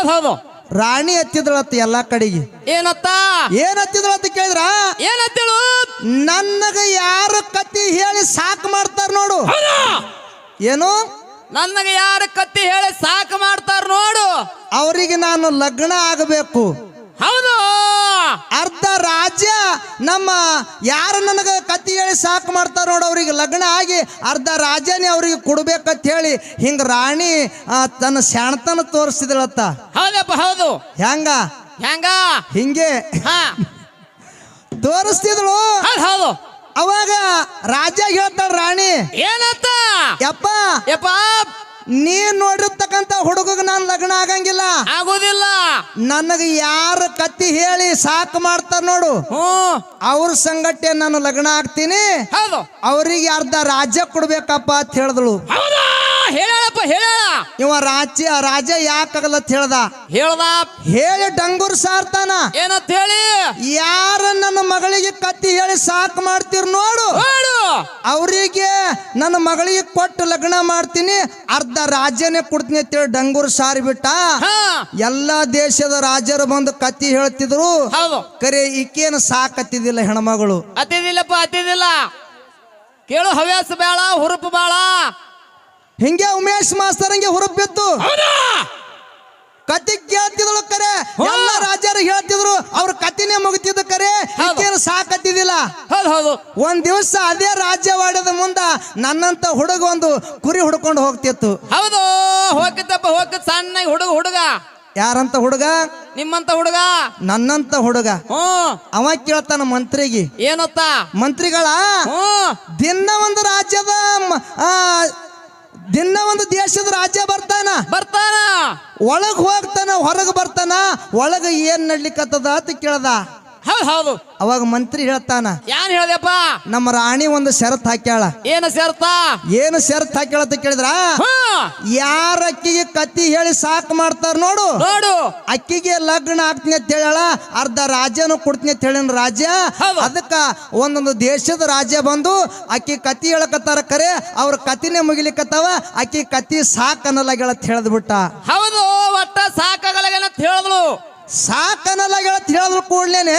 ಹೌದ್ ಹೌದು. ರಾಣಿ ಹತ್ತಿದಳತ್ತ ಎಲ್ಲಾ ಕಡೆಗೆ. ಏನತ್ತ? ಏನ್ ಹತ್ತಿದಳತ್ತ ಕೇಳಿದ್ರ? ಏನತ್ತೇಳು? ನನಗ ಯಾರು ಕತ್ತಿ ಹೇಳಿ ಸಾಕು ಮಾಡ್ತಾರ ನೋಡು. ಏನು? ನನಗೆ ಯಾರ ಕತ್ತಿ ಹೇಳಿ ಸಾಕು ಮಾಡ್ತಾರ ನೋಡು. ಅವರಿಗೆ ನಾನು ಲಗ್ನ ಆಗಬೇಕು. ಹೌದು. ಅರ್ಧ ರಾಜ್ಯ ನಮ್ಮ ಯಾರು ನನಗೆ ಕತ್ತಿ ಹೇಳಿ ಸಾಕು ಮಾಡ್ತಾರ ನೋಡು ಅವ್ರಿಗೆ ಲಗ್ನ ಆಗಿ ಅರ್ಧ ರಾಜ್ಯನೇ ಅವ್ರಿಗೆ ಕೊಡ್ಬೇಕಂತ ಹೇಳಿ ಹಿಂಗ ರಾಣಿ ಆ, ತನ್ನ ಶಾಣತನ ತೋರಿಸಿದಳತ್ತ ಹೌದಪ್ಪ ಹೌದು. ಹೆಂಗ? ಹೆಂಗ? ಹಿಂಗೆ. ಹಾ. ತೋರಿಸ್ತಿದಳು. ಹೌದು ಹೌದು. ಅವಾಗ ರಾಜ ಹೇಳ್ತಾಳ ರಾಣಿ. ಏನತ್ತ ಯಪ್ಪ. ಯಪ್ಪ ನೀನ್ ನೋಡಿರ್ತಕ್ಕಂತ ಹುಡುಗಗೆ ನಾನು ಲಗ್ನ ಆಗಂಗಿಲ್ಲ. ಆಗುದಿಲ್ಲ. ನನಗೆ ಯಾರು ಕತ್ತಿ ಹೇಳಿ ಸಾಕು ಮಾಡ್ತಾರ ನೋಡು. ಹ್ಮ್ ಅವ್ರ ಸಂಗಟ್ಟೆ ನಾನು ಲಗ್ನ ಆಗ್ತೀನಿ. ಹೌದು. ಅವ್ರಿಗೆ ಅರ್ಧ ರಾಜ್ಯ ಕೊಡ್ಬೇಕಪ್ಪ ಅಂತ ಹೇಳಿದಳು. ಹೌದಾ? ಹೇಳಪ್ಪ ಹೇಳ ಇವ ರಾಜ್ಯ ರಾಜ ಯಾಕಾಗಲ್ಲ ಅಂತ ಹೇಳ್ದ? ಹೇಳ್ದ. ಹೇಳಿ ಡಂಗೂರ್ ಸಾರ್ತಾನ. ಏನಂತ ಹೇಳಿ ಯಾರ ನನ್ನ ಮಗಳಿಗೆ ಕತ್ತಿ ಹೇಳಿ ಸಾಕು ಮಾಡ್ತೀರ್ ನೋಡು. ಅವರಿಗೆ ನನ್ನ ಮಗಳಿಗೆ ಕೊಟ್ಟು ಲಗ್ನ ಮಾಡ್ತೀನಿ ಅರ್ಧ ರಾಜ್ಯನೇ ಕೊಡ್ತೀನಿ ಅಂತೇಳಿ ಡಂಗೂರ್ ಸಾರಿ ಬಿಟ್ಟ ಹಾ. ಎಲ್ಲಾ ದೇಶದ ರಾಜರು ಬಂದು ಕತ್ತಿ ಹೇಳ್ತಿದ್ರು. ಕರೆ ಈಕೇನು ಸಾಕತ್ತಿದ್ದಿಲ್ಲ ಹೆಣ್ಮಗಳು. ಅತ್ತಿದಿಲ್ಲಪ್ಪ ಅತ್ತಿದಿಲ್ಲ ಕೇಳು ಹವ್ಯಾಸ ಬೇಡ ಹುರುಪು ಬೇಡ. ಹಿಂಗೆ ಉಮೇಶ್ ಮಾಸ್ತರ್ ಹಂಗೆ ಹುರುಪಿತ್ತು ಹೌದಾ? ಕತ್ತಿ ಕೇಳ್ತಿದ್ರು ಕರೆ. ಎಲ್ಲ ರಾಜರು ಹೇಳ್ತಿದ್ರು ಅವ್ರ ಕತಿನೇ ಮುಗಿತಿದ್ದ ಕರೆ. ಈಕೇನು ಸಾಕತ್ತಿದ್ದಿಲ್ಲ. ಹೌದು ಒಂದ್ ದಿವಸ ಅದೇ ರಾಜ್ಯವಾಡದ ಮುಂದ ನನ್ನಂತ ಹುಡುಗ ಒಂದು ಕುರಿ ಹುಡ್ಕೊಂಡು ಹೋಗ್ತಿತ್ತು. ಹೌದು ಹೋಗಿದ್ದಪ್ಪ ಹೋಗಿದ್ ಸಣ್ಣ ಹುಡುಗ ಹುಡುಗ. ಯಾರಂತ ಹುಡುಗ? ನಿಮ್ಮಂತ ಹುಡುಗ? ನನ್ನಂತ ಹುಡುಗ. ಅವ ಕೇಳ್ತಾನ ಮಂತ್ರಿಗೆ. ಏನತ್ತ? ಮಂತ್ರಿಗಳ ದಿನ ಒಂದು ರಾಜ್ಯದ ದಿನ ಒಂದು ದೇಶದ ರಾಜ್ಯ ಬರ್ತಾನ. ಬರ್ತಾನ. ಒಳಗ್ ಹೋಗ್ತಾನ ಹೊರಗೆ ಬರ್ತಾನ ಒಳಗ ಏನ್ ನಡ್ಲಿಕ್ಕತ್ತದ ಅಂತ ಕೇಳ್ದ. ಹೌದು ಹೌದು. ಅವಾಗ ಮಂತ್ರಿ ಹೇಳ್ತಾನ ಯಾನ್ ಹೇಳ್ದಪ್ಪ? ನಮ್ಮ ರಾಣಿ ಒಂದು ಶರತ್ ಹಾಕ್ಯಾಳ. ಏನು ಸೇರ್ತ ಏನು ಶರತ್ ಹಾಕ್ಯಾಳ ಅಂತ ಕೇಳಿದ್ರ? ಯಾರ ಅಕ್ಕಿಗೆ ಕತ್ತಿ ಹೇಳಿ ಸಾಕ್ ಮಾಡ್ತಾರ ನೋಡು. ನೋಡು. ಅಕ್ಕಿಗೆ ಲಗ್ನ ಆಗ್ತೀನಿ ಅಂತ ಹೇಳ ಅರ್ಧ ರಾಜ್ಯನು ಕೊಡ್ತೀನಿ ಅಂತ ಹೇಳಿನ ರಾಜ್ಯ. ಹೌದು. ಅದಕ್ಕ ಒಂದೊಂದು ದೇಶದ ರಾಜ್ಯ ಬಂದು ಅಕ್ಕಿ ಕತ್ತಿ ಹೇಳಕತ್ತಾರ ಕರೆ ಅವ್ರ ಕತ್ತಿನೇ ಮುಗಿಲಿಕತ್ತಾವ ಅಕ್ಕಿ ಕತ್ತಿ ಸಾಕ್ ಅನ್ನಲ್ಲ ಅಂತ ಹೇಳ್ದ್ಬಿಟ್ಟ. ಹೌದು ಒಟ್ಟ ಸಾಕಾಗಲ್ಲ ಹೇಳಿದ್ಲು. ಸಾಕ್ ಹೇಳತ್ ಹೇಳಿದ್ರು ಕೂಡ್ಲೇನೆ.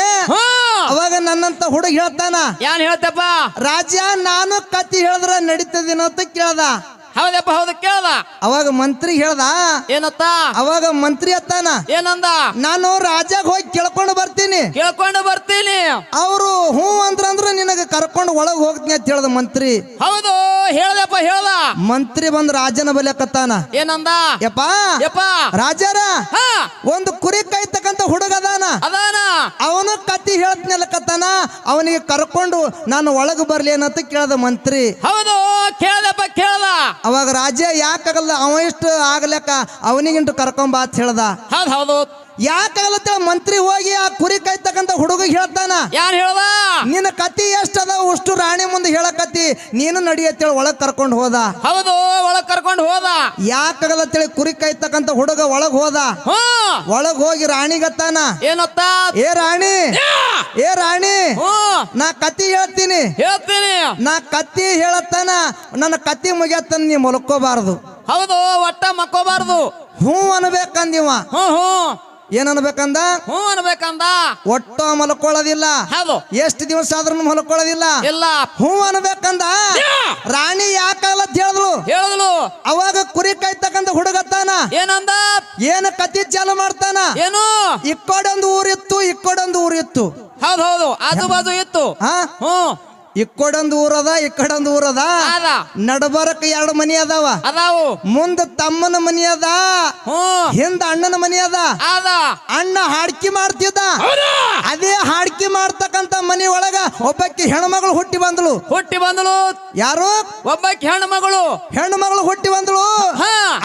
ಅವಾಗ ನನ್ನಂತ ಹುಡುಗ ಹೇಳ್ತಾನ ಏನ್ ಹೇಳ್ತಪ್ಪ? ರಾಜ್ಯ ನಾನು ಕತ್ತಿ ಹೇಳಿದ್ರೆ ನಡೀತದೇನೋ ಅಂತ ಕೇಳ್ದ. ಹೌದಪ್ಪ ಹೌದು ಕೇಳ್ದ. ಅವಾಗ ಮಂತ್ರಿ ಹೇಳ್ದ ಏನತ್ತ? ಅವಾಗ ಮಂತ್ರಿ ಅತ್ತಾನ ಏನಂದ? ನಾನು ರಾಜಾಗ ಹೋಗಿ ಕೇಳ್ಕೊಂಡು ಬರ್ತೀನಿ. ಕೇಳ್ಕೊಂಡು ಬರ್ತೀನಿ. ಅವರು ಹ್ಞೂ ಅಂದ್ರಂದ್ರ ನಿನಗೆ ಕರ್ಕೊಂಡು ಒಳಗೆ ಹೋಗ್ತೀನಿ ಅಂತ ಹೇಳ್ದ ಮಂತ್ರಿ. ಹೌದು ಹೇಳ್ದಪ್ಪ ಹೇಳ್ದ. ಮಂತ್ರಿ ಬಂದ್ ರಾಜನ ಬಲಿಯಕತ್ತಾನ ಏನಂದ? ಯಪ್ಪ ಯಪ್ಪ. ರಾಜಾರ ಒಂದು ಕುರಿ ಕಾಯ್ತಕ್ಕಂತ ಹುಡುಗ ಅದಾನ. ಅದಾನ. ಅವನು ಕತ್ತಿ ಹೇಳ್ತನಲ್ಲಕತ್ತಾನ ಅವನಿಗೆ ಕರ್ಕೊಂಡು ನಾನು ಒಳಗೆ ಬರ್ಲಿ ಏನಂತ ಕೇಳ್ದ ಮಂತ್ರಿ. ಹೌದು. ಅವಾಗ ರಾಜ್ಯ ಯಾಕಾಗಲ್ಲ ಅವ ಇಷ್ಟು ಆಗ್ಲಕ್ಕ ಅವನಿಗಿಂಟು ಕರ್ಕೊಂಬ ಅಂತ ಹೇಳ್ದ. ಹೌದು ಹೌದು. ಯಾಕಾಗಲ್ಲ ಅಂತ ಮಂತ್ರಿ ಹೋಗಿ ಆ ಕುರಿ ಕಾಯ್ತಕ್ಕಂತ ಹುಡುಗ ಹೇಳ್ತಾನ? ಯಾರು ಹೇಳುವ ನಿನ್ನ ಕತಿ ಎಷ್ಟದ ಅಷ್ಟು ರಾಣಿ ಮುಂದೆ ಹೇಳಕತ್ತಿ ನೀನು ನಡಿಯತ್ತೇಳಿ ಒಳಗ್ ಕರ್ಕೊಂಡು ಹೋದ. ಹೌದು ಒಳಗ್ ಕರ್ಕೊಂಡು ಹೋದ. ಯಾಕಾಗಲತ್ತೇಳಿ ಕುರಿ ಕಾಯ್ತಕ್ಕಂತ ಹುಡುಗ ಒಳಗ್ ಹೋದ? ಒಳಗ್ ಹೋಗಿ ರಾಣಿಗತ್ತಾನ? ಏನತ್ತ? ಏ ರಾಣಿ ಏ ರಾಣಿ ನಾ ಕತ್ತಿ ಹೇಳ್ತೀನಿ. ಹೇಳ್ತೀನಿ. ನಾ ಕತ್ತಿ ಹೇಳತ್ತಾನ ನನ್ನ ಕತ್ತಿ ಮುಗಿಯತ್ತನ ನೀ ಮಲ್ಕೋಬಾರದು. ಹೌದು ಒಟ್ಟ ಮಕ್ಕೋಬಾರದು ಹ್ಞೂ ಅನ್ಬೇಕಂದಿವ ಹ್ಞೂ ಹ್ಮ್ ಏನ್ ಅನ್ಬೇಕಂದ ಹ್ಞೂ ಅನ್ಬೇಕಂದ. ಒಟ್ಟು ಮಲ್ಕೊಳ್ಳೋದಿಲ್ಲ. ಹೌದು. ಎಷ್ಟು ದಿವಸ ಆದ್ರೂ ಮಲ್ಕೊಳ್ಳೋದಿಲ್ಲ. ಇಲ್ಲ. ಹ್ಞೂ ಅನ್ಬೇಕಂದ? ರಾಣಿ ಯಾಕಾಗಲ್ಲ ಅಂತ ಹೇಳಿದ್ಲು? ಹೇಳಿದ್ಲು. ಅವಾಗ ಕುರಿ ಕೈ ಕಾಯ್ತಕ್ಕಂತ ಹುಡುಗತ್ತಾನ ಏನಂದ? ಏನ ಕತಿ ಚಾಲು ಮಾಡ್ತಾನ? ಏನು? ಇಕ್ಕೋಡೊಂದು ಊರಿತ್ತು ಇಕ್ಕೋಡೊಂದು ಊರಿತ್ತು. ಹೌದು ಹೌದು. ಆಜು ಬಾಜು ಇತ್ತು. ಹಾ? ಹ್ಮ್ ಇಕ್ಕೋಡೊಂದು ಊರದ ಇಕ್ಕಡೊಂದು ಊರದ. ಅದ. ನಡಬರಕ್ ಎರಡು ಮನಿ ಅದಾವ. ಅದಾವು. ಮುಂದ ತಮ್ಮನ ಮನಿ ಅದ. ಹಿಂದ ಅಣ್ಣನ ಮನಿ ಅದ. ಅದ. ಅಣ್ಣ ಹಾಡ್ಕಿ ಮಾಡ್ತಿದ್ದ. ಅದೇ ಹಾಡ್ಕಿ ಮಾಡ್ತಕ್ಕಂತ ಮನಿ ಒಳಗ ಒಬ್ಬಕ್ಕಿ ಹೆಣ್ಮಗಳು ಹುಟ್ಟಿ ಬಂದಳು. ಹುಟ್ಟಿ ಬಂದಳು. ಯಾರು? ಒಬ್ಬಾಕಿ ಹೆಣ್ಮಗಳು. ಹೆಣ್ಮಗಳು ಹೆಣ್ಣು ಮಗಳು ಹುಟ್ಟಿ ಬಂದಳು.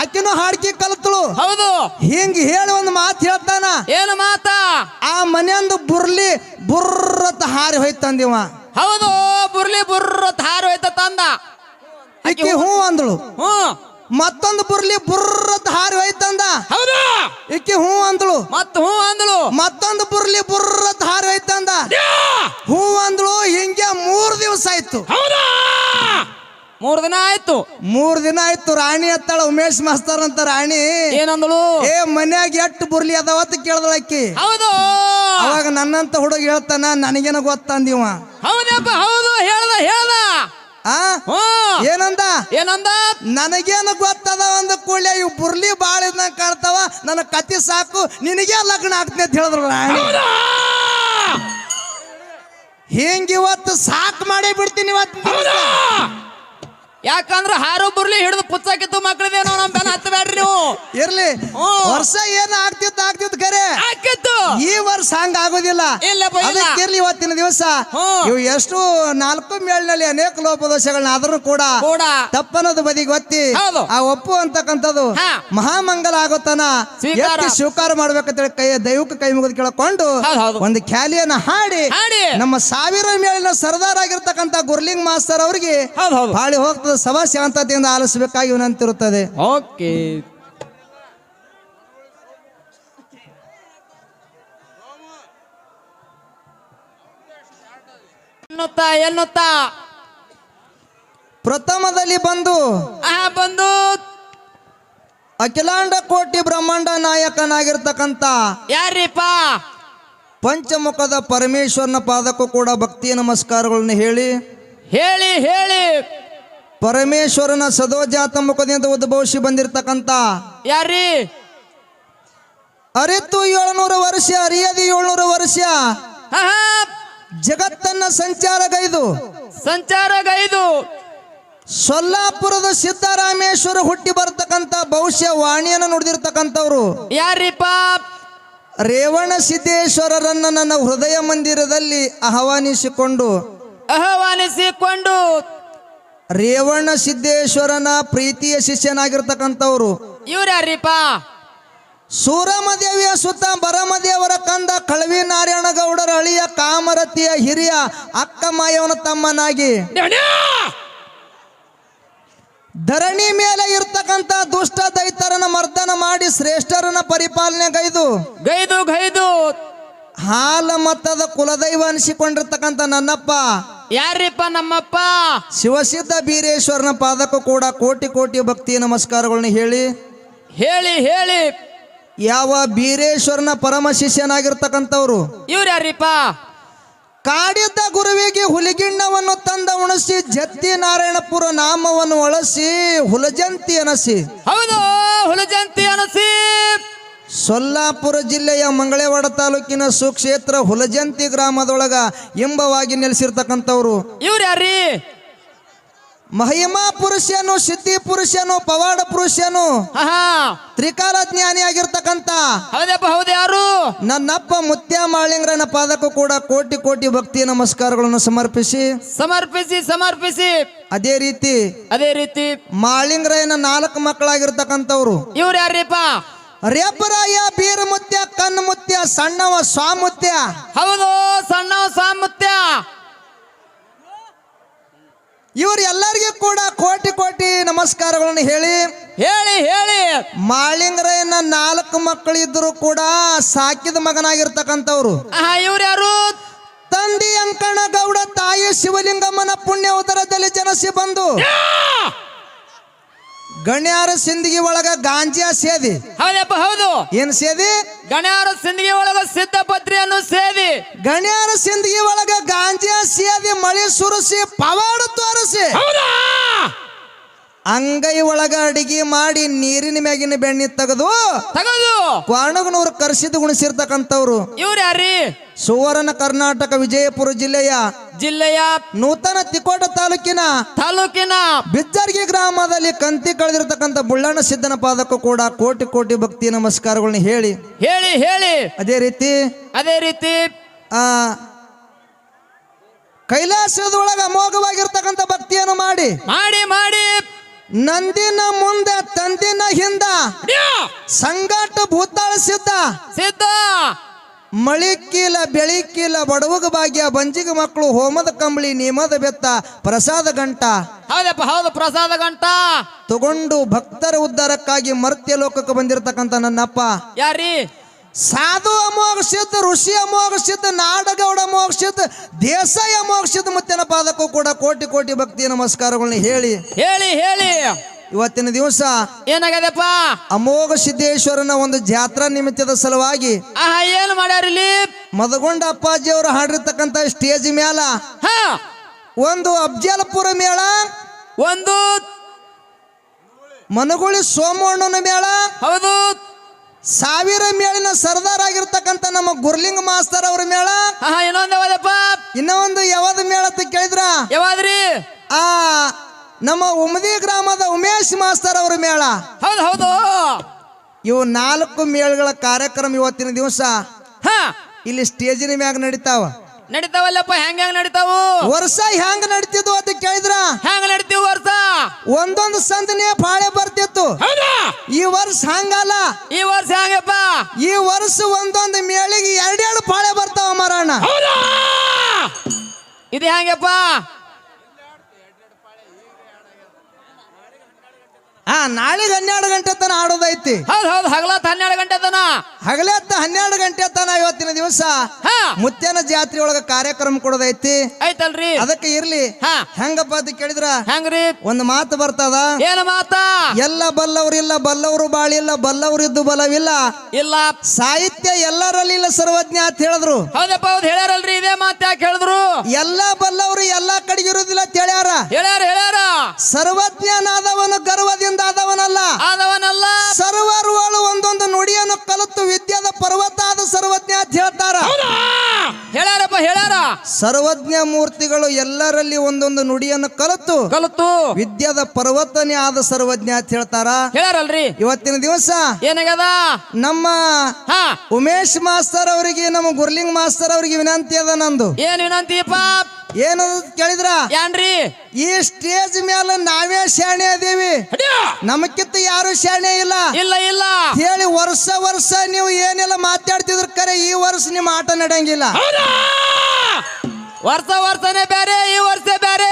ಅಕ್ಕಿನೂ ಹಾಡ್ಕಿ ಕಲ್ತಳು. ಹೌದು. ಹಿಂಗ್ ಹೇಳಿ ಒಂದು ಮಾತು ಹೇಳ್ತಾನ. ಏನು ಮಾತಾ? ಆ ಮನೆಯೊಂದು ಬುರ್ಲಿ ಬುರ್ರತ್ತ ಹಾರಿ ಹೋಯ್ತಂದಿವ. ಹೌದು ಬುರ್ಲಿ ಬುರ್ರ ಹಾರಿ ಹೋಯ್ತ ತಂದ. ಆಕಿ ಹೂ ಅಂದಳು. ಹ್ಮ್ ಮತ್ತೊಂದು ಬುರ್ಲಿ ಬುರ್ರತ ಹಾರಿ ಹೋಯ್ತಂದ ಹೌದು. ಇಕ್ಕಿ ಹೂ ಅಂದಳು. ಮತ್ ಹೂ ಅಂದಳು. ಮತ್ತೊಂದು ಬುರ್ಲಿ ಬುರ್ರತ ಹಾರಿ ಹೋಯ್ತಂದ ಹೂ ಅಂದಳು ಹಿಂಗೆ ಮೂರ್ ದಿವಸ ಆಯ್ತು. ಹೌದಾ? ಮೂರ್ ದಿನ ಆಯ್ತು. ಮೂರ್ ದಿನ ಆಯ್ತು ರಾಣಿ ಅತ್ತಾಳ ಉಮೇಶ್ ಮಾಸ್ತರ್ ಅಂತ ರಾಣಿ. ಏನಂದಳು? ಏ ಮನ್ಯಾಗ ಎಟ್ಟು ಬುರ್ಲಿ ಅದಾವತ್ ಕೇಳ್ದಳ ಆಕಿ. ಹೌದು. ಅವಾಗ ನನ್ನಂತ ಹುಡುಗ ಹೇಳ್ತಾನ ನನಗೇನ ಗೊತ್ತಂದಿವ ಹೌದಪ್ಪ ಹೌದು ಹೇಳ್ದ ಹೇಳ್ದ. ಆ? ಹ್ಮ್ ಏನಂದ? ಏನಂದ? ನನಗೇನು ಗೊತ್ತದ ಒಂದು ಕೂಡ್ಲೆ ಇವು ಬುರ್ಲಿ ಬಾಳ ಇದ್ನ ಕಾಣ್ತಾವ? ನನ್ನ ಕತಿ ಸಾಕು ನಿನಗೆ ಲಗ್ನ ಆಗ್ತದೆ ಅಂತ ಹೇಳಿದ್ರು ಹಿಂಗ ಇವತ್ತು ಸಾಕು ಮಾಡೇ ಬಿಡ್ತೀನಿ ಇವತ್ತು ಯಾಕಂದ್ರೆ ಹಾರು ಬುರ್ಲಿ ಹಿಡಿದು ಪುಚ್ಚಾಕಿತ್ತು ಮಕ್ಕಳದೇನೋ ನಮ್ಮ ಬೆನ್ನ ಹತ್ತಬೇಡ್ರಿ ನೀವು. ಇರ್ಲಿ. ವರ್ಷ ಏನು ಆಗ್ತಿತ್ತು ಆಗ್ತಿತ್ತು ಕರೆ. ಹಾಕಿತ್ತು ಈ ವರ್ಷ ಹಂಗ ಆಗೋದಿಲ್ಲ ಇಲ್ಲ. ಅದಕ್ಕಿರ್ಲಿ ಇವತ್ತಿನ ದಿವಸ ಹ್ಮ್. ಇವು ಎಷ್ಟು ನಾಲ್ಕು ಮೇಳಿನಲ್ಲಿ ಅನೇಕ ಲೋಪದೋಷಗಳನ್ನ ಆದ್ರೂ ಕೂಡ ಕೂಡ ತಪ್ಪನ್ನೋದು ಬದಿಗೆ ಒತ್ತಿ ಹೌದು. ಆ ಒಪ್ಪು ಅಂತಕ್ಕಂಥದ್ದು ಹಾ. ಮಹಾಮಂಗಲ ಆಗೋತನ ಸ್ವೀಕಾರ. ಮಾಡ್ಬೇಕಂತ ಹೇಳಿ ಮಾಡ್ಬೇಕಂತೇಳಿ ಕೈ ದೈವಕ್ಕ ಕೈ ಮುಗಿದು ಕೇಳಕೊಂಡು ಹೌದು, ಹೌದು. ಒಂದು ಖ್ಯಾಲಿಯನ್ನ ಹಾಡಿ ಹಾಡಿ ನಮ್ಮ ಸಾವಿರ ಮೇಳಿನ ಸರ್ದಾರ್ ಆಗಿರ್ತಕ್ಕಂಥ ಗುರ್ಲಿಂಗ್ ಮಾಸ್ತರ್ ಅವರಿಗೆ ಹೌದು ಹೌದು ಬಾಳಿ ಹೋಗ್ತದೆ ಸಭಾ ಶಾಂತತೆಯಿಂದ ಆಲಿಸಬೇಕಾಗಿ ವಿನಂತಿರುತ್ತದೆ ಓಕೆ ಎನ್ನುತ್ತಾ ಎನ್ನುತ್ತಾ? ಪ್ರಥಮದಲ್ಲಿ ಬಂದು ಆ ಬಂದು ಅಖಿಲಾಂಡ ಕೋಟಿ ಬ್ರಹ್ಮಾಂಡ ನಾಯಕನಾಗಿರ್ತಕ್ಕಂಥ ಯಾರಿಪ್ಪ? ಪಂಚಮುಖದ ಪರಮೇಶ್ವರನ ಪಾದಕ್ಕೂ ಕೂಡ ಭಕ್ತಿ ನಮಸ್ಕಾರಗಳನ್ನು ಹೇಳಿ ಹೇಳಿ ಹೇಳಿ. ಪರಮೇಶ್ವರನ ಸದೋಜಾತ ಮುಖದಿಂದ ಉದ್ಭವಿಸಿ ಬಂದಿರತಕ್ಕಂತ ಯಾರಿ? ಅರಿತು ಏಳ್ನೂರು ವರ್ಷ ಅರಿಯದಿ ಏಳ್ನೂರು ವರ್ಷ ಜಗತ್ತನ್ನ ಸಂಚಾರಗೈದು. ಸಂಚಾರಗೈದು. ಸೊಲ್ಲಾಪುರದ ಸಿದ್ದರಾಮೇಶ್ವರ ಹುಟ್ಟಿ ಬರ್ತಕ್ಕಂತ ಭವಿಷ್ಯ ವಾಣಿಯನ್ನು ನುಡಿದಿರ್ತಕ್ಕಂಥವ್ರು. ಯಾರಿಪ್ಪ ರೇವಣ ಸಿದ್ದೇಶ್ವರರನ್ನ ನನ್ನ ಹೃದಯ ಮಂದಿರದಲ್ಲಿ ಆಹ್ವಾನಿಸಿಕೊಂಡು. ಆಹ್ವಾನಿಸಿಕೊಂಡು. ರೇವಣ ಸಿದ್ದೇಶ್ವರನ ಪ್ರೀತಿಯ ಶಿಷ್ಯನಾಗಿರ್ತಕ್ಕಂಥವ್ರು. ಇವ್ರು ಯಾರಿಪ್ಪ ಸೂರಮದೇವಿಯ ಸುತ್ತ ಬರಮದೇವರ ಕಂದ ಕಳವಿ ನಾರಾಯಣ ಗೌಡರ ಅಳಿಯ ಕಾಮರತಿಯ ಹಿರಿಯ ಅಕ್ಕ ಮಾಯವನ ತಮ್ಮನಾಗಿ. ಧರಣಿ ಮೇಲೆ ಇರ್ತಕ್ಕಂಥ ದುಷ್ಟ ದೈತರನ ಮರ್ದನ ಮಾಡಿ ಶ್ರೇಷ್ಠರನ ಪರಿಪಾಲನೆ ಗೈದು ಗೈದು! ಗೈದು ಹಾಲ ಮತದ ಕುಲದೈವ ಅನಿಸಿಕೊಂಡಿರ್ತಕ್ಕಂಥ ನನ್ನಪ್ಪ. ಯಾರಿಪ್ಪ ನಮ್ಮಪ್ಪ? ಶಿವಸಿದ್ಧ ಬೀರೇಶ್ವರನ ಪಾದಕ್ಕೂ ಕೂಡ ಕೋಟಿ ಕೋಟಿ ಭಕ್ತಿ ನಮಸ್ಕಾರಗಳನ್ನ ಹೇಳಿ. ಹೇಳಿ ಹೇಳಿ! ಯಾವ ಬೀರೇಶ್ವರನ ಪರಮ ಶಿಷ್ಯನಾಗಿರ್ತಕ್ಕಂಥವ್ರು? ಇವ್ರು ಯಾರಿಪ್ಪ ಕಾಡಿದ್ದ ಗುರುವಿಗೆ ಹುಲಿಗಿಣ್ಣವನ್ನು ತಂದ ಉಣಸಿ ಜತ್ತಿ ನಾರಾಯಣಪುರ ನಾಮವನ್ನು ಒಳಸಿ ಹುಲಜಂತಿ ಅನಸಿ. ಹೌದು ಹುಲಜಂತಿ ಅನಸಿ. ಸೊಲ್ಲಾಪುರ ಜಿಲ್ಲೆಯ ಮಂಗಳೇವಾಡ ತಾಲೂಕಿನ ಸುಕ್ಷೇತ್ರ ಹುಲಜಂತಿ ಗ್ರಾಮದೊಳಗ ಎಂಬವಾಗಿ ನೆಲೆಸಿರ್ತಕ್ಕಂಥವ್ರು. ಇವ್ರು ಯಾರಿ ಮಹಿಮಾ ಪುರುಷನು ಸಿದ್ಧಿ ಪುರುಷನು ಪವಾಡ ಪುರುಷನು. ತ್ರಿಕಾಲ ಜ್ಞಾನಿಯಾಗಿರ್ತಕ್ಕಂಥ ಹೌದಪ್ಪ ಹೌದು ಯಾರು? ನನ್ನಪ್ಪ ಮುತ್ಯ ಮಾಳಿಂಗ್ರನ ಪಾದಕ್ಕೂ ಕೂಡ ಕೋಟಿ ಕೋಟಿ ಭಕ್ತಿ ನಮಸ್ಕಾರಗಳನ್ನು ಸಮರ್ಪಿಸಿ. ಸಮರ್ಪಿಸಿ ಸಮರ್ಪಿಸಿ. ಅದೇ ರೀತಿ ಅದೇ ರೀತಿ. ಮಾಳಿಂಗ್ರಯನ ನಾಲ್ಕು ಮಕ್ಕಳಾಗಿರ್ತಕ್ಕಂಥವ್ರು. ಇವ್ರು ಯಾರಿಪ್ಪ ರೇಪರಾಯ ಕಣ್ಣು ಮುತ್ಯ ಸಣ್ಣವ ಸ್ವಾಮುತ್ಯ. ಹೌದು ಸಣ್ಣವ ಸಾಮುತ್ಯ ಇವ್ರು ಎಲ್ಲರಿಗೂ ಕೂಡ ಕೋಟಿ ಕೋಟಿ ನಮಸ್ಕಾರಗಳನ್ನು ಹೇಳಿ. ಹೇಳಿ ಹೇಳಿ. ಮಾಳಿಂಗರಾಯನ ನಾಲ್ಕು ಮಕ್ಕಳಿದ್ರು ಕೂಡ ಸಾಕಿದ ಮಗನಾಗಿರ್ತಕ್ಕಂಥವ್ರು. ಇವ್ರು ಯಾರು? ತಂದೆ ಅಂಕಣ ಗೌಡ ತಾಯಿ ಶಿವಲಿಂಗಮ್ಮನ ಪುಣ್ಯ ಉದರದಲ್ಲಿ ಜನಿಸಿ ಬಂದು. ಗಣ್ಯಾರ ಸಿಂದಗಿ ಒಳಗ ಗಾಂಜಾ ಸೇದಿ. ಹೌದಪ್ಪ ಹೌದು. ಏನ್ ಸೇದಿ? ಗಣ್ಯಾರ ಸಿಂದಗಿ ಒಳಗ ಸಿದ್ಧಪತ್ರಿಯನ್ನು ಸೇದಿ. ಗಣ್ಯಾರ ಸಿಂದಗಿ ಒಳಗ ಗಾಂಜಾ ಸೇದಿ ಮಳೆ ಸುರಿಸಿ ಪವಾಡ ತೋರಿಸಿ. ಹೌದಾ? ಅಂಗೈ ಒಳಗ ಅಡಿಗೆ ಮಾಡಿ ನೀರಿನ ಮ್ಯಾಗಿನ ಬೆಣ್ಣೆ ತೆಗೆದು ತಗದು. ಕ್ವಾಣಗನೂರು ಕರ್ಸಿದ್ ಗುಣಿಸಿರ್ತಕ್ಕಂಥವ್ರು. ಇವ್ರು ಯಾರಿ? ಸುವರ್ಣ ಕರ್ನಾಟಕ ವಿಜಯಪುರ ಜಿಲ್ಲೆಯ ಜಿಲ್ಲೆಯ ನೂತನ ತಿಕೋಟ ತಾಲೂಕಿನ ತಾಲೂಕಿನ ಬಿಜ್ಜರ್ಗಿ ಗ್ರಾಮದಲ್ಲಿ ಕಂತಿ ಕಳೆದಿರ್ತಕ್ಕಂಥ ಬುಳ್ಳಣ್ಣ ಸಿದ್ದನ ಪಾದಕ್ಕೂ ಕೂಡ ಕೋಟಿ ಕೋಟಿ ಭಕ್ತಿ ನಮಸ್ಕಾರಗಳನ್ನ ಹೇಳಿ. ಹೇಳಿ ಹೇಳಿ. ಅದೇ ರೀತಿ ಅದೇ ರೀತಿ ಆ ಕೈಲಾಸದೊಳಗ ಅಮೋಘವಾಗಿರ್ತಕ್ಕಂಥ ಭಕ್ತಿಯನ್ನು ಮಾಡಿ. ಮಾಡಿ ಮಾಡಿ. ನಂದಿನ ಮುಂದೆ ತಂದಿನ ಹಿಂದ! ಸಂಗಾಟ ಭೂತಾಳ ಸಿದ್ಧ. ಸಿದ್ಧ! ಮಳಿಕ್ಕಿಲ್ಲ ಬೆಳಿಕಿಲ್ಲ ಬಡವಗ ಭಾಗ್ಯ ಬಂಜಿಗ ಮಕ್ಕಳು ಹೋಮದ ಕಂಬಳಿ ನೇಮದ ಬೆತ್ತ ಪ್ರಸಾದ ಗಂಟ. ಹೌದಪ್ಪ ಹೌದು ಪ್ರಸಾದ ಗಂಟ. ತಗೊಂಡು ಭಕ್ತರ ಉದ್ಧಾರಕ್ಕಾಗಿ ಮರ್ತ್ಯ ಲೋಕಕ್ಕೆ ಬಂದಿರತಕ್ಕಂತ ನನ್ನಪ್ಪ. ಯಾರಿ ಸಾಧು ಅಮೋಘ ಸಿದ್ಧ ಋಷಿ ಅಮೋಘ ಸಿದ್ಧ ನಾಡಗೌಡ ಅಮೋಘ ದೇಸಾಯ ದೇಸಾಯಿ ಅಮೋಘ ಸಿದ್ಧ ಮುತ್ತಿನ ಪಾದಕ್ಕೂ ಕೂಡ ಕೋಟಿ ಕೋಟಿ ಭಕ್ತಿ ನಮಸ್ಕಾರಗಳನ್ನ ಹೇಳಿ. ಹೇಳಿ ಹೇಳಿ. ಇವತ್ತಿನ ದಿವಸ ಏನಾಗದಪ್ಪ ಅಮೋಘ ಸಿದ್ದೇಶ್ವರನ ಒಂದು ಜಾತ್ರಾ ನಿಮಿತ್ತದ ಸಲುವಾಗಿ ಆಹಾ ಏನ್ ಮಾಡ್ಯಾರ ಇಲ್ಲಿ? ಮದಗೊಂಡ ಅಪ್ಪಾಜಿ ಅವರು ಹಾಡಿರ್ತಕ್ಕಂತ ಸ್ಟೇಜ್ ಮ್ಯಾಲ ಹಾ. ಒಂದು ಅಫ್ಜಲ್ಪುರ ಮೇಳ ಒಂದು ಮನಗುಳಿ ಸೋಮಣ್ಣನ ಮೇಳ ಹೌದು. ಸಾವಿರ ಮೇಳಿನ ಸರ್ದಾರ್ ಆಗಿರ್ತಕ್ಕಂಥ ನಮ್ಮ ಗುರ್ಲಿಂಗ್ ಮಾಸ್ತರ್ ಅವ್ರ ಮೇಳ? ಇನ್ನೊಂದು ಇನ್ನೊಂದ್ ಯಾವ್ದಪ್ಪ? ಇನ್ನೊಂದು ಯಾವ್ದು ಮೇಳ ಅಂತ ಕೇಳಿದ್ರ? ಯಾವಾದ್ರಿ? ಆ ನಮ್ಮ ಉಮದಿ ಗ್ರಾಮದ ಉಮೇಶ್ ಮಾಸ್ತರ್ ಅವ್ರ ಮೇಳ. ಹೌದು ಹೌದು. ಇವು ನಾಲ್ಕು ಮೇಳಗಳ ಕಾರ್ಯಕ್ರಮ ಇವತ್ತಿನ ದಿವಸ. ಹಾ. ಇಲ್ಲಿ ಸ್ಟೇಜಿನ ಮ್ಯಾಗ ನಡೀತಾವ. ನಡೀತಾವಲ್ಲಪ್ಪ ಹೆಂಗ ಹೆಂಗ್ ನಡಿತಾವು? ವರ್ಷ ಹೆಂಗ್ ನಡೀತಿದ್ವು ಅಂತ ಕೇಳಿದ್ರ? ಹೆಂಗ್ ನಡಿತೀವಿ ವರ್ಷ? ಒಂದೊಂದು ಸಂದನೆ ಬಾಳೆ ಬರ್ತಿತ್ತು. ಹೌದಾ? ಈ ವರ್ಷ ಹಂಗಲ್ಲ. ಈ ವರ್ಷ ಹೆಂಗಪ್ಪ? ಈ ವರ್ಷ ಒಂದೊಂದು ಮೇಳಿಗೆ ಎರಡೆರಡು ಪಾಳೆ ಬರ್ತಾವ ಮರಣ್ಣ ಹೌದಾ? ಇದು ಹೆಂಗಪ್ಪ? ಆ ನಾಳೆ ಹನ್ನೆರಡು ಗಂಟೆ ತನ ಆಡೋದೈತಿ ಹೌದು ಹೌದು ಹಗಲತ್ ಹನ್ನೆರಡು ಗಂಟೆ ತನ. ಹಗಲತ್ತ ಹನ್ನೆರಡು ಗಂಟೆ ತನ ಇವತ್ತಿನ ದಿವಸ ಹಾ. ಮುತ್ಯನ ಜಾತ್ರೆ ಒಳಗ ಕಾರ್ಯಕ್ರಮ ಕೊಡೋದೈತಿ. ಐತಲ್ರಿ ಅದಕ್ಕೆ ಇರ್ಲಿ. ಹಾ. ಹೆಂಗಪ್ಪ ಅದ ಕೇಳಿದ್ರ? ಹೆಂಗ್ರಿ? ಒಂದ್ ಮಾತು ಬರ್ತದ? ಏನ ಮಾತಾ? ಎಲ್ಲ ಬಲ್ಲವರಿಲ್ಲ ಬಲ್ಲವರು ಬಾಳಿಲ್ಲ ಬಲ್ಲವರಿದ್ದು ಬಲವಿಲ್ಲ. ಇಲ್ಲ. ಸಾಹಿತ್ಯ ಎಲ್ಲರಲ್ಲಿ ಇಲ್ಲ ಸರ್ವಜ್ಞ ಅಂತ ಹೇಳಿದ್ರು. ಹೌದಪ್ಪ ಹೌದು ಹೇಳ್ಯಾರಲ್ರಿ ಇದೇ ಮಾತು ಯಾಕೆ ಹೇಳಿದ್ರು? ಎಲ್ಲ ಬಲ್ಲವರು ಎಲ್ಲಾ ಕಡೆ ಇರುವುದಿಲ್ಲ ಅಂತ ಹೇಳ್ಯಾರ. ಹೇಳ್ಯಾರ ಹೇಳ್ಯಾರ. ಸರ್ವಜ್ಞನಾದವನು ಗರ್ವದಿಂದ ಆದವನಲ್ಲ ಆದವನಲ್ಲ. ಸರ್ವರುಗಳು ಒಂದೊಂದು ನುಡಿಯನ್ನು ಕಲಿತು ವಿದ್ಯಾದ ಪರ್ವತ ಆದ ಸರ್ವಜ್ಞ ಅಂತ ಹೇಳ್ತಾರ. ಹೇಳ್ಯಾರಪ್ಪ ಹೇಳ್ಯಾರ. ಸರ್ವಜ್ಞ ಮೂರ್ತಿಗಳು ಎಲ್ಲರಲ್ಲಿ ಒಂದೊಂದು ನುಡಿಯನ್ನು ಕಲಿತು ಕಲಿತು ವಿದ್ಯಾದ ಪರ್ವತನೇ ಆದ ಸರ್ವಜ್ಞ ಅಂತ ಹೇಳ್ತಾರ. ಹೇಳಾರಲ್ರಿ ಇವತ್ತಿನ ದಿವಸ ಏನಾಗ್ಯದ? ನಮ್ಮ ಹಾ. ಉಮೇಶ್ ಮಾಸ್ತರ್ ಅವರಿಗೆ ನಮ್ಮ ಗುರ್ಲಿಂಗ್ ಮಾಸ್ತರ್ ಅವರಿಗೆ ವಿನಂತಿ ಅದ ನಂದು. ಏನ್ ವಿನಂತಿ ಏನು ಕೇಳಿದ್ರ? ಏನ್ರಿ? ಈ ಸ್ಟೇಜ್ ಮೇಲೆ ನಾವೇ ಶಾಣೆ ಅದೇವಿ. ನಮಕ್ಕಿಂತ ಯಾರು ಶಾಣೆ ಇಲ್ಲ. ಇಲ್ಲ ಇಲ್ಲ. ಹೇಳಿ ವರ್ಷ ವರ್ಷ ನೀವು ಏನೆಲ್ಲ ಮಾತಾಡ್ತಿದ್ರ ಕರೆ ಈ ವರ್ಷ ನಿಮ್ಮ ಆಟ ನಡೆಯಂಗಿಲ್ಲ. ವರ್ಷ ವರ್ಷನೇ ಬೇರೆ ಈ ವರ್ಷ ಬೇರೆ.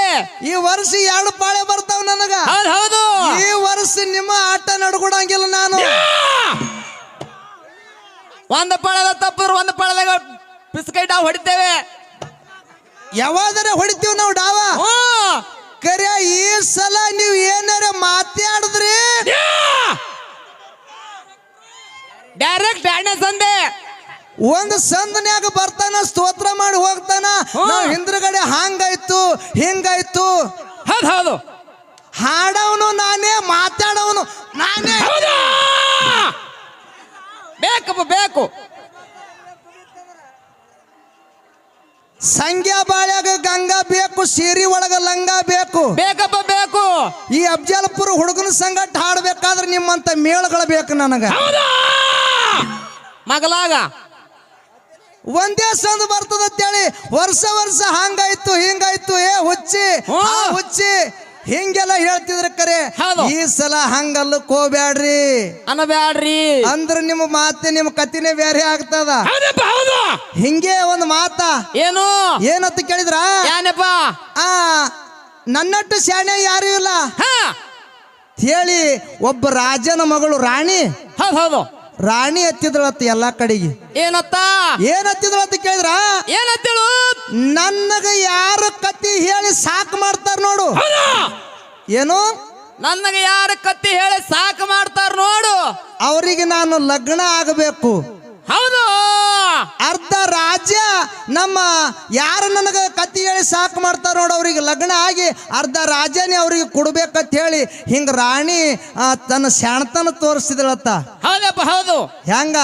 ಈ ವರ್ಷ ಎರಡು ಪಾಳೆ ಬರ್ತಾವ ನನಗ. ಹೌದು ಈ ವರ್ಷ ನಿಮ್ಮ ಆಟ ನಡ್ಕೊಡಂಗಿಲ್ಲ ನಾನು. ಒಂದು ಪಳದ ತಪ್ಪಿದ್ರು ಒಂದು ಪಳದಾಗ ಬಿಸ್ಕೈಟ್ ಹೊಡಿತೇವೆ. ಯಾವಾದರೆ ಹೊಡಿತೀವಿ ನಾವು ಡಾವಾ. ಕರೆ ಈ ಸಲ ನೀವು ಏನಾರ ಮಾತಾಡಿದ್ರಿ ಡೈರೆಕ್ಟ್ ಸಂದೆ. ಒಂದು ಸಂದನ್ಯಾಗ ಬರ್ತಾನ ಸ್ತೋತ್ರ ಮಾಡಿ ಹೋಗ್ತಾನ. ನಾವ್ ಹಿಂದ್ರಗಡೆ ಹಂಗಾಯ್ತು ಹಿಂಗಾಯ್ತು. ಹೌದು ಹೌದು. ಹಾಡವನು ನಾನೇ ಮಾತಾಡವನು ನಾನೇ. ಬೇಕು ಬೇಕು. ಸಂಗ್ಯಾ ಬಾಳ್ಯಾಗ ಗಂಗಾ ಬೇಕು ಸೀರಿ ಒಳಗ ಲಂಗ ಬೇಕು. ಬೇಕಪ್ಪ ಬೇಕು. ಈ ಅಫ್ಜಲ್ಪುರ ಹುಡುಗನ ಸಂಗಟ ಹಾಡ್ಬೇಕಾದ್ರೆ ನಿಮ್ಮಂತ ಮೇಳಗಳು ಬೇಕು ನನಗ. ಮಗಲಾಗ. ಒಂದೇ ಸಂದ ಬರ್ತದ ಅಂತೇಳಿ ವರ್ಷ ವರ್ಷ ಹಂಗಾಯ್ತು ಹಿಂಗಾಯ್ತು ಏ ಹುಚ್ಚಿ. ಹುಚ್ಚಿ. ಹಿಂಗೆಲ್ಲ ಹೇಳ್ತಿದ್ರ ಕರೆ ಹೌದು. ಈ ಸಲ ಹಂಗಲ್ಲ ಕೋಬ್ಯಾಡ್ರಿ. ಅನ್ನಬ್ಯಾಡ್ರಿ. ಅಂದ್ರ ನಿಮ್ಮ ಮಾತೆ ನಿಮ್ಮ ಕತಿನೇ ಬೇರೆ ಆಗ್ತದ. ಹೌದಪ್ಪ ಹೌದು. ಹಿಂಗೆ ಒಂದು ಮಾತ. ಏನು? ಏನಂತ ಕೇಳಿದ್ರ? ಏನಪ್ಪ ಆ ನನ್ನಟ್ಟು ಶಾಣೆ ಯಾರು ಇಲ್ಲ. ಹಾ. ಹೇಳಿ ಒಬ್ಬ ರಾಜನ ಮಗಳು ರಾಣಿ. ಹೌದು ಹೌದು. ರಾಣಿ ಹತ್ತಿದಳತ್ತ ಎಲ್ಲಾ ಕಡೆಗೆ. ಏನತ್ತ? ಏನ್ ಹತ್ತಿದಳತ್ತ ಕೇಳಿದ್ರ? ಏನತ್ತೇಳು ನನಗ ಯಾರು ಕತ್ತಿ ಹೇಳಿ ಸಾಕು ಮಾಡ್ತಾರ ನೋಡು. ಏನು? ನನಗೆ ಯಾರು ಕತ್ತಿ ಹೇಳಿ ಸಾಕು ಮಾಡ್ತಾರ ನೋಡು. ಅವರಿಗೆ ನಾನು ಲಗ್ನ ಆಗಬೇಕು. ಹೌದು. ಅರ್ಧ ರಾಜ್ಯ ನಮ್ಮ ಯಾರು ನನಗೆ ಕತ್ತಿ ಹೇಳಿ ಸಾಕು ಮಾಡ್ತಾರೆ ನೋಡಿ ಅವ್ರಿಗೆ ಲಗ್ನ ಆಗಿ ಅರ್ಧ ರಾಜ್ಯನೇ ಅವ್ರಿಗೆ ಕೊಡ್ಬೇಕಂತ ಹೇಳಿ ಹಿಂಗ ರಾಣಿ ಆ, ತನ್ನ ಶಾಣತನ ತೋರಿಸಿದಳತ್ತ ಹೌದಪ್ಪ ಹೌದು. ಹೆಂಗ?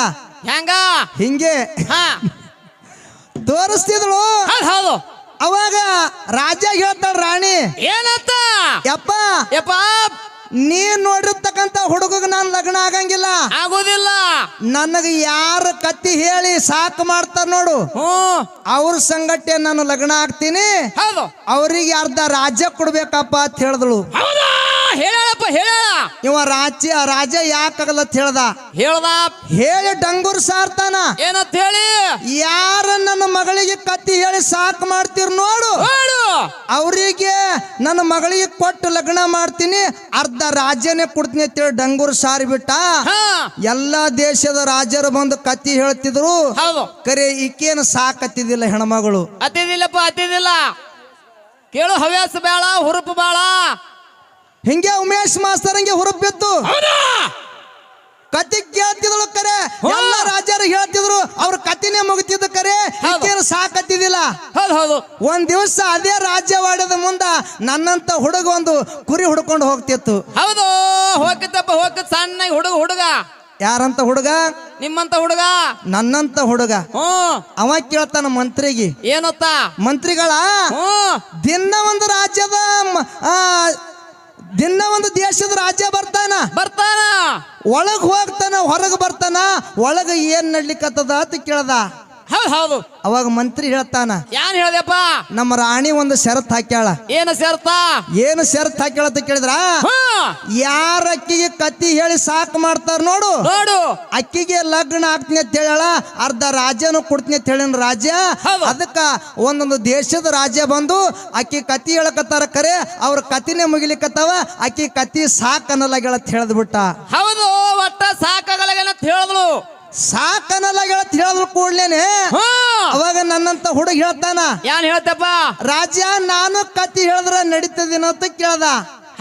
ಹೆಂಗ? ಹಿಂಗೆ. ಹಾ. ತೋರಿಸ್ತಿದ್ಳು ಹೌದು ಹೌದು. ಅವಾಗ ರಾಜ ಹೇಳ್ತಾಳ ರಾಣಿ ಏನತ್ತ ಯಪ್ಪ ಯಪ್ಪ ನೀ ನೋಡಿರ್ತಕ್ಕಂಥ ಹುಡುಗಗೆ ನಾನು ಲಗ್ನ ಆಗಂಗಿಲ್ಲ. ಆಗೋದಿಲ್ಲ. ನನಗೆ ಯಾರು ಕತ್ತಿ ಹೇಳಿ ಸಾಕು ಮಾಡ್ತಾರ ನೋಡು. ಹ್ಮ್ ಅವ್ರ ಸಂಗಟ್ಟೆ ನಾನು ಲಗ್ನ ಆಗ್ತೀನಿ. ಹೌದು. ಅವರಿಗೆ ಅರ್ಧ ರಾಜ್ಯ ಕೊಡ್ಬೇಕಪ್ಪ ಅಂತ ಹೇಳಿದ್ಳು. ಹೌದಾ? ಹೇಳಪ್ಪ ಹೇಳ ಇವ ರಾಜ್ಯ ರಾಜ ಯಾಕಾಗಲ್ಲ ಅಂತ ಹೇಳ್ದ. ಹೇಳ್ದ. ಹೇಳಿ ಡಂಗೂರ್ ಸಾರ್ತಾನ. ಏನಂತ ಹೇಳಿ? ಯಾರ ನನ್ನ ಮಗಳಿಗೆ ಕತ್ತಿ ಹೇಳಿ ಸಾಕು ಮಾಡ್ತೀರಿ ನೋಡು. ನೋಡು. ಅವರಿಗೆ ನನ್ನ ಮಗಳಿಗೆ ಕೊಟ್ಟು ಲಗ್ನ ಮಾಡ್ತೀನಿ. ಅರ್ಧ ರಾಜ್ಯನೇ ಕೊಡ್ತೀನಿ ಅಂತೇಳಿ ಡಂಗೂರು ಸಾರಿ ಬಿಟ್ಟ. ಹಾ. ಎಲ್ಲ ದೇಶದ ರಾಜರು ಬಂದು ಕತ್ತಿ ಹೇಳ್ತಿದ್ರು. ಕರೆ ಈಕೇನು ಸಾಕತ್ತಿದ್ದಿಲ್ಲ ಹೆಣ್ಮಗಳು. ಅತ್ತಿದಿಲ್ಲಪ್ಪ ಅತ್ತಿದಿಲ್ಲ ಕೇಳು ಹವ್ಯಾಸ ಬೇಡ ಹುರುಪು ಬೇಡ. ಹಿಂಗೆ ಉಮೇಶ್ ಮಾಸ್ತರ್ ಹಂಗೆ ಹುರುಪಿತ್ತು ಕತ್ತಿ ಕೇಳ್ತಿದ್ಳು ಕರೆ. ಎಲ್ಲ ರಾಜರು ಹೇಳ್ತಿದ್ರು ಅವ್ರ ಕತಿನೇ ಮುಗಿತಿದ್ದು ಕರೆ. ಈಕೇನು ಸಾಕತ್ತಿದ್ದಿಲ್ಲ. ಹೌದು ಹೌದು. ಒಂದ್ ದಿವಸ ಅದೇ ರಾಜ್ಯವಾಡದ ಮುಂದ ನನ್ನಂತ ಹುಡುಗ ಒಂದು ಕುರಿ ಹುಡ್ಕೊಂಡು ಹೋಗ್ತಿತ್ತು. ಹೌದು ಹೋಗತ್ತಪ್ಪ ಹೋಗ ಸಣ್ಣ ಹುಡುಗ ಹುಡುಗ. ಯಾರಂತ ಹುಡುಗ? ನಿಮ್ಮಂತ ಹುಡುಗ? ನನ್ನಂತ ಹುಡುಗ. ಅವ ಕೇಳ್ತಾನ ಮಂತ್ರಿಗೆ. ಏನತ್ತ? ಮಂತ್ರಿಗಳ ದಿನ ಒಂದು ರಾಜ್ಯದ ದಿನ ಒಂದು ದೇಶದ ರಾಜ್ಯ ಬರ್ತಾನ. ಬರ್ತಾನ. ಒಳಗ್ ಹೋಗ್ತಾನ ಹೊರಗ್ ಬರ್ತಾನ ಒಳಗ ಏನ್ ನಡ್ಲಿಕ್ಕತ್ತದ ಅಂತ ಕೇಳ್ದ. ಹೌದು ಹೌದು. ಅವಾಗ ಮಂತ್ರಿ ಹೇಳ್ತಾನ ಯಾನ್ ಹೇಳ್ದಪ್ಪ? ನಮ್ಮ ರಾಣಿ ಒಂದು ಷರತ್ ಹಾಕ್ಯಾಳ. ಏನು ಸೇರ್ತಾ ಏನು ಷರತ್ ಹಾಕ್ಯಾಳ ಅಂತ ಕೇಳಿದ್ರ? ಯಾರ ಅಕ್ಕಿಗೆ ಕತ್ತಿ ಹೇಳಿ ಸಾಕು ಮಾಡ್ತಾರ ನೋಡು. ನೋಡು. ಅಕ್ಕಿಗೆ ಲಗ್ನ ಆಗ್ತೀನಿ ಅಂತ ಹೇಳ ಅರ್ಧ ರಾಜ್ಯನು ಕೊಡ್ತೀನಿ ಅಂತ ಹೇಳಿನ ರಾಜ್ಯ. ಹೌದು. ಅದಕ್ಕ ಒಂದೊಂದು ದೇಶದ ರಾಜ್ಯ ಬಂದು ಅಕ್ಕಿ ಕತ್ತಿ ಹೇಳಕತ್ತಾರ ಕರೆ ಅವ್ರ ಕತ್ತಿನೇ ಮುಗಿಲಿಕತ್ತಾವ ಅಕ್ಕಿ ಕತ್ತಿ ಸಾಕ್ ಅನ್ನಲಾಗ್ಯಾಳ ಅಂತ ಹೇಳ್ದ್ಬಿಟ್ಟ ಹೌದು. ಸಾಕಾಗಲಾಗೇನಂತ ಸಾಕನಲ್ಲ ಹೇಳತ್ ಹೇಳಿದ್ರು ಕೂಡ್ಲೇನೆ. ಅವಾಗ ನನ್ನಂತ ಹುಡುಗ ಹೇಳ್ತಾನ ಯಾನ್ ಹೇಳ್ತಪ್ಪ? ರಾಜ ನಾನು ಕತ್ತಿ ಹೇಳಿದ್ರ ನಡೀತದೇನೋ ಅಂತ ಕೇಳ್ದ.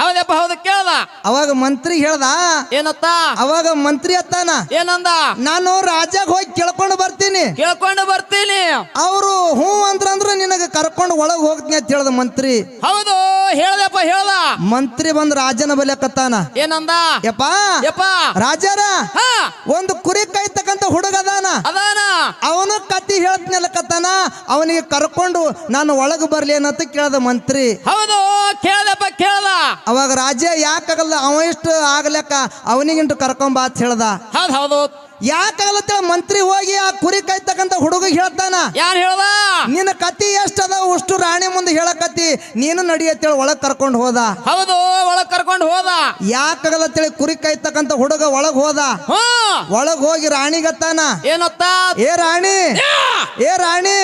ಹೌದಪ್ಪ ಹೌದು ಕೇಳ್ದ. ಅವಾಗ ಮಂತ್ರಿ ಹೇಳ್ದ ಏನತ್ತ? ಅವಾಗ ಮಂತ್ರಿ ಅತ್ತಾನ ಏನಂದ? ನಾನು ರಾಜ್ಯಾಗ ಹೋಗಿ ಕೇಳ್ಕೊಂಡು ಬರ್ತೀನಿ. ಕೇಳ್ಕೊಂಡು ಬರ್ತೀನಿ. ಅವರು ಹ್ಞೂ ಅಂದ್ರಂದ್ರ ನಿನಗೆ ಕರ್ಕೊಂಡು ಒಳಗೆ ಹೋಗ್ತೀನಿ ಅಂತ ಹೇಳ್ದ ಮಂತ್ರಿ. ಹೌದು ಹೇಳ್ದಪ್ಪ ಹೇಳ್ದ. ಮಂತ್ರಿ ಬಂದ್ ರಾಜನ ಬಲಿಯಕತ್ತಾನ ಏನಂದ? ಯಪ್ಪ ಯಪ್ಪ. ರಾಜಾರ ಹಾ. ಒಂದು ಕುರಿ ಕಾಯ್ತಕ್ಕಂತ ಹುಡುಗ ಅದಾನ. ಅದಾನ. ಅವನು ಕತ್ತಿ ಹೇಳ್ತೀನಲ್ಲಕತ್ತಾನ ಅವನಿಗೆ ಕರ್ಕೊಂಡು ನಾನು ಒಳಗೆ ಬರ್ಲಿ ಏನಂತ ಕೇಳ್ದ ಮಂತ್ರಿ. ಹೌದು ಕೇಳ್ದಪ್ಪ ಕೇಳ್ದ? ಅವಾಗ ರಾಜ್ಯ ಯಾಕಾಗಲ್ಲ ಅವ ಇಷ್ಟು ಆಗ್ಲಕ್ಕ ಅವನಿಗಿಂಟು ಕರ್ಕೊಂಬ ಅಂತ ಹೇಳ್ದ. ಹೌದು ಹೌದು. ಯಾಕಾಗಲ್ಲ ಮಂತ್ರಿ ಹೋಗಿ ಆ ಕುರಿ ಕಾಯ್ತಕ್ಕಂತ ಹುಡುಗ ಹೇಳ್ತಾನ ಯಾರು ಹೇಳ್ದ? ನಿನ್ನ ಕತಿ ಎಷ್ಟದ? ಅಷ್ಟು ರಾಣಿ ಮುಂದೆ ಹೇಳಕತ್ತಿ ನೀನು ನಡಿಯತ್ತೇಳಿ ಒಳಗ್ ಕರ್ಕೊಂಡು ಹೋದ. ಹೌದು ಒಳಗ್ ಕರ್ಕೊಂಡು ಹೋದ. ಯಾಕಾಗಲತ್ತೇಳಿ ಕುರಿ ಕಾಯ್ತಕ್ಕಂತ ಹುಡುಗ ಒಳಗ್ ಹೋದ. ಒಳಗ್ ಹೋಗಿ ರಾಣಿಗತ್ತಾನ ಏನತ್ತ? ಏ ರಾಣಿ ಏ ರಾಣಿ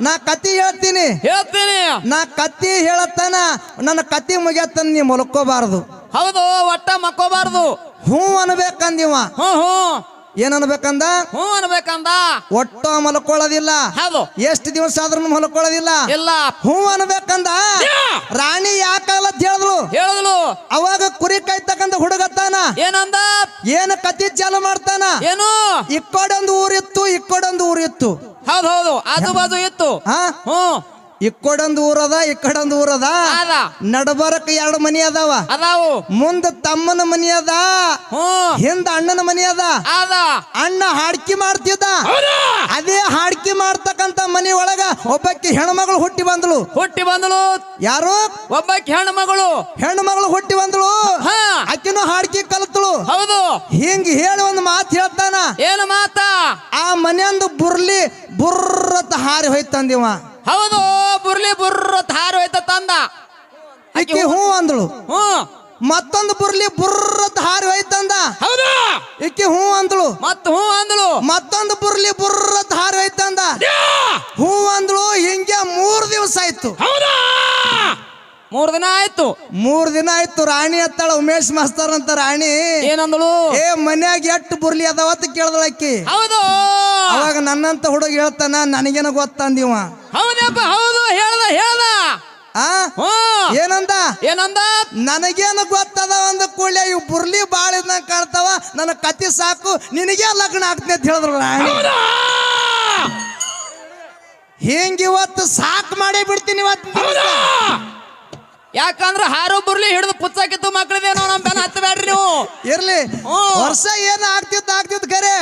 ನಾ ಕತಿ ಹೇಳ್ತೀನಿ. ಹೇಳ್ತೀನಿ. ನಾ ಕತ್ತಿ ಹೇಳತ್ತಾನ ನನ್ನ ಕತ್ತಿ ಮುಗಿಯತ್ತನ ನೀ ಮಲ್ಕೋಬಾರದು. ಹೌದು ಒಟ್ಟ ಮಕ್ಕೋಬಾರದು ಹ್ಞೂ ಅನ್ಬೇಕಂದಿವ. ಹ್ಞೂ ಹ್ಮ್. ಏನ್ ಅನ್ಬೇಕಂದ ಹ್ಞೂ ಅನ್ಬೇಕಂದ. ಒಟ್ಟು ಮಲ್ಕೊಳ್ಳೋದಿಲ್ಲ. ಹೌದು. ಎಷ್ಟು ದಿವಸ ಆದ್ರೂ ಮಲ್ಕೊಳ್ಳೋದಿಲ್ಲ. ಇಲ್ಲ. ಹ್ಞೂ ಅನ್ಬೇಕಂದ? ರಾಣಿ ಯಾಕಲ್ಲ ಹೇಳಿದ್ಲು? ಹೇಳಿದ್ಲು. ಅವಾಗ ಕುರಿ ಕಾಯ್ತಕ್ಕಂತ ಹುಡುಗತ್ತಾನ? ಏನಂದ? ಏನು ಕತ್ತಿ ಚಾಲು ಮಾಡ್ತಾನ? ಏನು? ಇಕ್ಕೋಡೊಂದು ಊರಿತ್ತು ಇಕ್ಕೋಡೊಂದು ಊರಿತ್ತು. ಹೌದು ಹೌದು. ಆಜು ಬಾಜು ಇತ್ತು. ಹಾ? ಹ್ಮ್ ಇಕ್ಕೋಡೊಂದು ಊರದ ಇಕ್ಕಡೊಂದು ಊರದ ಅದ. ನಡಬರಕ್ ಎರಡು ಮನಿ ಅದಾವ. ಅದಾವು. ಮುಂದ ತಮ್ಮನ ಮನಿ ಅದ. ಹಿಂದ ಅಣ್ಣನ ಮನಿ ಅದ. ಅದ. ಅಣ್ಣ ಹಾಡ್ಕಿ ಮಾಡ್ತಿದ್ದ. ಅದೇ ಹಾಡ್ಕಿ ಮಾಡ್ತಕ್ಕಂತ ಮನಿ ಒಳಗ ಒಬ್ಬಕ್ಕೆ ಹೆಣ್ಮಗಳು ಹುಟ್ಟಿ ಬಂದಳು ಹುಟ್ಟಿ ಬಂದಳು ಯಾರು? ಒಬ್ಬಕ್ಕೆ ಹೆಣ್ಮಗಳು. ಹೆಣ್ಮಗಳು ಹುಟ್ಟಿ ಬಂದಳು ಅಕ್ಕಿನೂ ಹಾಡ್ಕಿ ಕಲ್ತಳು. ಹೌದು. ಹಿಂಗ್ ಹೇಳಿ ಒಂದು ಮಾತು ಹೇಳ್ತಾನ. ಏನು ಮಾತ? ಆ ಮನೆಯೊಂದು ಬುರ್ಲಿ ಬುರ್ರತ್ ಹಾರಿ ಹೋಯ್ತಂದಿವ ಹೌದು ಬುರ್ಲಿ ಬುರ್ರತ್ ಹಾರಿ ಹೋಯ್ತ ತಂದ. ಅಕ್ಕಿ ಹ್ಞೂ ಅಂದಳು. ಹ್ಮ್ ಮತ್ತೊಂದು ಬುರ್ಲಿ ಬುರ್ರದ್ ಹಾರಿ ಹೋಯ್ತಂದ. ಹೌದು? ಇಕ್ಕಿ ಹೂ ಅಂದಳು. ಮತ್ ಹೂ ಅಂದಳು? ಮತ್ತೊಂದು ಬುರ್ಲಿ ಬುರ್ರದ್ ಹಾರಿ ಹೋಯ್ತಂದ. ಹೂ ಅಂದಳು ಹಿಂಗೆ ಮೂರ್ ದಿವಸ ಆಯ್ತು. ಹೌದಾ? ಮೂರ್ ದಿನ ಆಯ್ತು? ಮೂರ್ ದಿನ ಆಯ್ತು ರಾಣಿ ಅತ್ತಾಳ ಉಮೇಶ್ ಮಾಸ್ತರ್ ಅಂತ ರಾಣಿ. ಏನಂದಳು? ಏ ಮನ್ಯಾಗ ಎಟ್ಟು ಬುರ್ಲಿ ಅದಾವತ್ ಕೇಳ್ದಳ ಅಕ್ಕಿ ಹೌದು! ಅವಾಗ ನನ್ನಂತ ಹುಡುಗ ಹೇಳ್ತಾನ ನನಗೇನ ಗೊತ್ತಂದಿವ ಹೌದಪ್ಪ ಹೌದು ಹೇಳ್ದ ಹೇಳ್ದ. ಆ? ಏನಂದ? ಏನಂದ? ನನಗೇನು ಗೊತ್ತದ? ಒಂದು ಕೂಡಲೇ ಇವು ಬುರ್ಲಿ ಬಾಳ ಇದ್ದಂಗ ಕಾಣ್ತಾವ. ನನ್ನ ಕತಿ ಸಾಕು. ನಿನಗೆ ಲಗ್ನ ಆಗ್ತೀನಿ ಅಂತ ಹೇಳಿದ್ರು ಹಿಂಗಿವತ್ತು ಹಿಂಗ ಇವತ್ತು ಸಾಕು ಮಾಡೇ ಬಿಡ್ತೀನಿ ಇವತ್ತು. ಯಾಕಂದ್ರ ಹಾರು ಬುರ್ಲಿ ಹಿಡಿದು ಪುಚ್ಚಾಕಿತ್ತು ಮಕ್ಕಳಿದೇನೋ ನಮ್ ಬೆನ್ನ ಹತ್ತಬೇಡ್ರಿ ನೀವು ಇರ್ಲಿ ಹ್ಮ್. ವರ್ಷ ಏನ್ ಆಗ್ತಿತ್ತು ಆಗ್ತಿತ್ತು ಕರೆ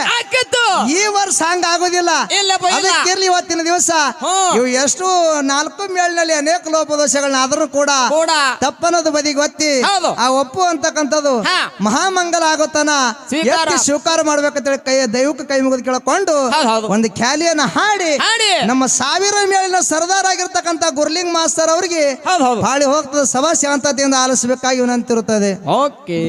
ಈ ವರ್ಷ ಹಂಗ ಆಗೋದಿಲ್ಲ ಇಲ್ಲಪ್ಪ ಇಲ್ಲ ಅದಕ್ಕಿರ್ಲಿ ಇವತ್ತಿನ ದಿವಸ ಹ್ಮ್. ಇವು ಎಷ್ಟು ನಾಲ್ಕು ಮೇಳಿನಲ್ಲಿ ಅನೇಕ ಲೋಪದೋಷಗಳನ್ನ ಆದ್ರೂ ಕೂಡ ಕೂಡ ತಪ್ಪನದು ಬದಿಗೆ ಒತ್ತಿ ಹೌದು. ಆ ಒಪ್ಪು ಅಂತಕ್ಕಂಥದ್ದು ಹಾ. ಮಹಾಮಂಗಲ ಆಗೋತನ ಸ್ವೀಕಾರ. ಎತ್ತಿ ಸ್ವೀಕಾರ ಮಾಡ್ಬೇಕಂತೇಳಿ ಕೈ ದೈವಕ್ಕೆ ಕೈ ಮುಗಿದು ಕೇಳಕೊಂಡು ಹೌದು, ಹೌದು. ಒಂದು ಖ್ಯಾಲಿಯನ್ನ ಹಾಡಿ ಹಾಡಿ ನಮ್ಮ ಸಾವಿರ ಮೇಳಿನ ಸರ್ದಾರ್ ಆಗಿರ್ತಕ್ಕಂಥ ಗುರ್ಲಿಂಗ್ ಮಾಸ್ತರ್ ಅವ್ರಿಗೆ ಹೌದು ಹೌದು ಬಾಳಿ ಹೋಗ್ತದೆ ಸಭಾ ಶಾಂತತೆಯಿಂದ ಆಲಿಸಬೇಕಾಗಿ ವಿನಂತಿರುತ್ತದೆ. ಓಕೆ